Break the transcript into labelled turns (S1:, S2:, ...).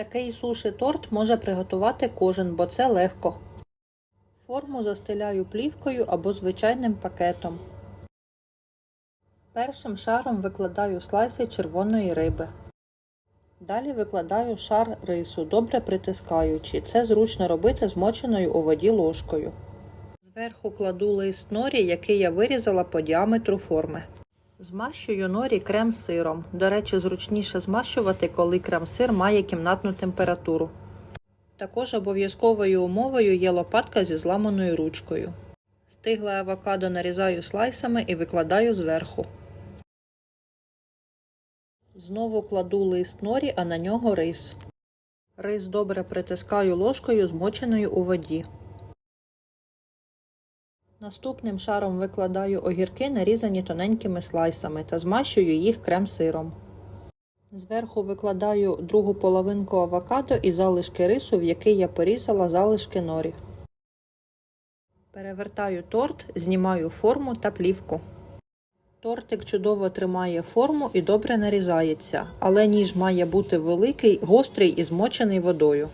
S1: Такий суші торт може приготувати кожен, бо це легко. Форму застеляю плівкою або звичайним пакетом. Першим шаром викладаю слайси червоної риби. Далі викладаю шар рису, добре притискаючи. Це зручно робити змоченою у воді ложкою. Зверху кладу лист норі, який я вирізала по діаметру форми. Змащую норі крем-сиром. До речі, зручніше змащувати, коли крем-сир має кімнатну температуру. Також обов'язковою умовою є лопатка зі зламаною ручкою. Стигле авокадо нарізаю слайсами і викладаю зверху. Знову кладу лист норі, а на нього рис. Рис добре притискаю ложкою, змоченою у воді. Наступним шаром викладаю огірки, нарізані тоненькими слайсами, та змащую їх крем-сиром. Зверху викладаю другу половинку авокадо і залишки рису, в який я порізала залишки норі. Перевертаю торт, знімаю форму та плівку. Тортик чудово тримає форму і добре нарізається, але ніж має бути великий, гострий і змочений водою.